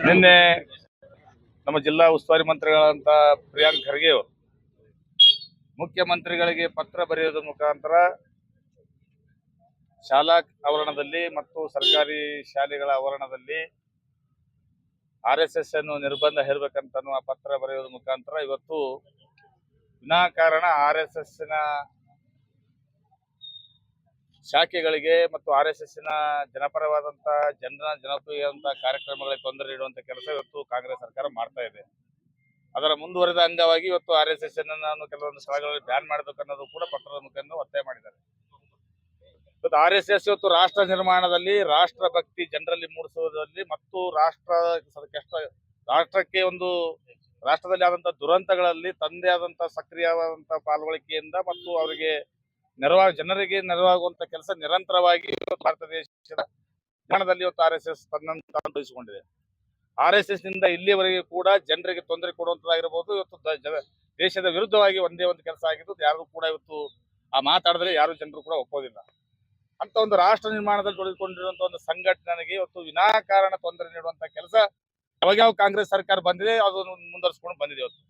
ನಿನ್ನೆ ನಮ್ಮ ಜಿಲ್ಲಾ ಉಸ್ತುವಾರಿ ಮಂತ್ರಿಗಳಂತ ಪ್ರಿಯಾಂಕ್ ಖರ್ಗೆ ಅವರು ಮುಖ್ಯಮಂತ್ರಿಗಳಿಗೆ ಪತ್ರ ಬರೆಯೋದ್ರ ಮುಖಾಂತರ ಶಾಲಾ ಆವರಣದಲ್ಲಿ ಮತ್ತು ಸರ್ಕಾರಿ ಶಾಲೆಗಳ ಆವರಣದಲ್ಲಿ ಆರ್ ಎಸ್ ಎಸ್ ಅನ್ನು ನಿರ್ಬಂಧ ಹೇರ್ಬೇಕಂತ ಪತ್ರ ಬರೆಯೋದ್ರ ಮುಖಾಂತರ ಇವತ್ತು ವಿನಾಕಾರಣ ಆರ್ ಎಸ್ ಎಸ್ನ ಶಾಖೆಗಳಿಗೆ ಮತ್ತು ಆರ್ ಎಸ್ ಎಸ್ನ ಜನಪರವಾದಂತ ಜನರ ಜನಪ್ರಿಯಂತ ಕಾರ್ಯಕ್ರಮಗಳಿಗೆ ತೊಂದರೆ ನೀಡುವಂತ ಕೆಲಸ ಇವತ್ತು ಕಾಂಗ್ರೆಸ್ ಸರ್ಕಾರ ಮಾಡ್ತಾ ಇದೆ. ಅದರ ಮುಂದುವರೆದ ಅಂಗವಾಗಿ ಇವತ್ತು ಆರ್ ಎಸ್ ಎಸ್ ನಾನು ಕೆಲವೊಂದು ಸ್ಥಳಗಳಲ್ಲಿ ಬ್ಯಾನ್ ಮಾಡಬೇಕು ಅನ್ನೋದು ಕೂಡ ಪತ್ರದ ಮುಖಾಂತರ ಒತ್ತಾಯ ಮಾಡಿದ್ದಾರೆ. ಇವತ್ತು ಆರ್ ಎಸ್ ಎಸ್ ಇವತ್ತು ರಾಷ್ಟ್ರ ನಿರ್ಮಾಣದಲ್ಲಿ ರಾಷ್ಟ್ರ ಭಕ್ತಿ ಜನರಲ್ಲಿ ಮೂಡಿಸುವುದರಲ್ಲಿ ಮತ್ತು ರಾಷ್ಟ್ರ ಕಷ್ಟ ರಾಷ್ಟ್ರಕ್ಕೆ ಒಂದು ರಾಷ್ಟ್ರದಲ್ಲಿ ಆದಂತಹ ದುರಂತಗಳಲ್ಲಿ ತಂದೆ ಆದಂತಹ ಸಕ್ರಿಯವಾದಂತಹ ಪಾಲ್ಗೊಳಿಕೆಯಿಂದ ಮತ್ತು ಅವರಿಗೆ ನೆರವಾ, ಜನರಿಗೆ ನೆರವಾಗುವಂತ ಕೆಲಸ ನಿರಂತರವಾಗಿ ಭಾರತ ದೇಶದ ಪ್ರಮಾಣದಲ್ಲಿ ಇವತ್ತು ಆರ್ ಎಸ್ ಎಸ್ ತನ್ನನ್ನು ತಾನು ಆರ್ ಎಸ್ ಎಸ್ನಿಂದ ಇಲ್ಲಿವರೆಗೆ ಕೂಡ ಜನರಿಗೆ ತೊಂದರೆ ಕೊಡುವಂತದ್ದಾಗಿರ್ಬೋದು, ಇವತ್ತು ದೇಶದ ವಿರುದ್ಧವಾಗಿ ಒಂದೇ ಒಂದು ಕೆಲಸ ಆಗಿದ್ದು ಯಾರು ಕೂಡ ಇವತ್ತು ಆ ಮಾತಾಡಿದ್ರೆ ಯಾರು ಜನರು ಕೂಡ ಒಪ್ಪೋದಿಲ್ಲ. ಅಂತ ಒಂದು ರಾಷ್ಟ್ರ ನಿರ್ಮಾಣದಲ್ಲಿ ತೊಡಗಿಕೊಂಡಿರುವಂತ ಒಂದು ಸಂಘಟನೆಗೆ ಇವತ್ತು ವಿನಾಕಾರಣ ತೊಂದರೆ ನೀಡುವಂತ ಕೆಲಸ ಯಾವಾಗ ಯಾವ ಕಾಂಗ್ರೆಸ್ ಸರ್ಕಾರ ಬಂದಿದೆ, ಅದನ್ನು ಮುಂದುವರಿಸ್ಕೊಂಡು ಬಂದಿದೆ ಇವತ್ತು.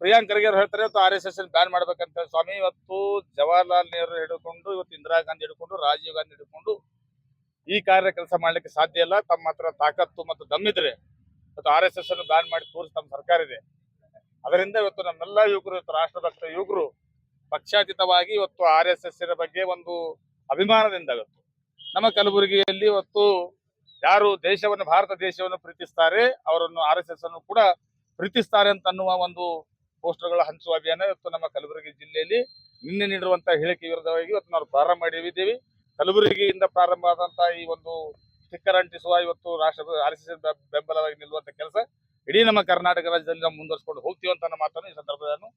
ಪ್ರಿಯಾಂಕ್ ಖರ್ಗೆ ಹೇಳ್ತಾರೆ, ಇವತ್ತು ಆರ್ ಎಸ್ ಎಸ್ ಬ್ಯಾನ್ ಮಾಡ್ಬೇಕಂತ. ಸ್ವಾಮಿ, ಇವತ್ತು ಜವಾಹರ್ಲಾಲ್ ನೆಹರು ಹಿಡ್ಕೊಂಡು, ಇವತ್ತು ಇಂದಿರಾ ಗಾಂಧಿ ಹಿಡ್ಕೊಂಡು, ರಾಜೀವ್ ಗಾಂಧಿ ಹಿಡ್ಕೊಂಡು ಈ ಕಾರ್ಯ ಕೆಲಸ ಮಾಡ್ಲಿಕ್ಕೆ ಸಾಧ್ಯ ಇಲ್ಲ. ತಮ್ಮ ಹತ್ರ ತಾಕತ್ತು ಮತ್ತು ದಮ್ಮಿದ್ರೆ ಇವತ್ತು ಆರ್ ಎಸ್ ಎಸ್ ಅನ್ನು ಬ್ಯಾನ್ ಮಾಡಿ ತೋರಿಸಿ ತಮ್ಮ ಸರ್ಕಾರ ಇದೆ. ಅದರಿಂದ ಇವತ್ತು ನಮ್ಮೆಲ್ಲ ಯುವಕರು, ಇವತ್ತು ರಾಷ್ಟ್ರಭಕ್ತ ಯುವಕರು ಪಕ್ಷಾತೀತವಾಗಿ ಇವತ್ತು ಆರ್ ಎಸ್ ಎಸ್ ಬಗ್ಗೆ ಒಂದು ಅಭಿಮಾನದಿಂದ ಇವತ್ತು ನಮ್ಮ ಕಲಬುರಗಿಯಲ್ಲಿ ಇವತ್ತು ಯಾರು ದೇಶವನ್ನು, ಭಾರತ ದೇಶವನ್ನು ಪ್ರೀತಿಸ್ತಾರೆ, ಅವರನ್ನು ಆರ್ ಎಸ್ ಎಸ್ ಅನ್ನು ಕೂಡ ಪ್ರೀತಿಸ್ತಾರೆ ಅಂತ ಅನ್ನುವ ಒಂದು ಪೋಸ್ಟರ್ಗಳ ಹಂಚುವ ಅಭಿಯಾನ ಇವತ್ತು ನಮ್ಮ ಕಲಬುರಗಿ ಜಿಲ್ಲೆಯಲ್ಲಿ ನಿನ್ನೆ ನೀಡಿರುವಂತಹ ಹೇಳಿಕೆ ವಿರುದ್ಧವಾಗಿ ಇವತ್ತು ನಾವು ಪ್ರಾರಂಭ ಮಾಡಿದ್ದೀವಿ. ಕಲಬುರಗಿಯಿಂದ ಪ್ರಾರಂಭ ಆದಂತಹ ಈ ಒಂದು ಸ್ಟಿಕ್ಕರ್ ಅಂಟಿಸುವ ಇವತ್ತು ರಾಷ್ಟ್ರ ಆರ್ ಸಿ ಬೆಂಬಲವಾಗಿ ನಿಲ್ಲುವಂತ ಕೆಲಸ. ಇಡೀ ನಮ್ಮ ಕರ್ನಾಟಕ ರಾಜ್ಯದಲ್ಲಿ ನಾವು ಮುಂದುವರಿಸಿಕೊಂಡು ಹೋಗ್ತೀವಿ ಅಂತ ಮಾತನ್ನು ಈ ಸಂದರ್ಭದಲ್ಲಿ ನಾನು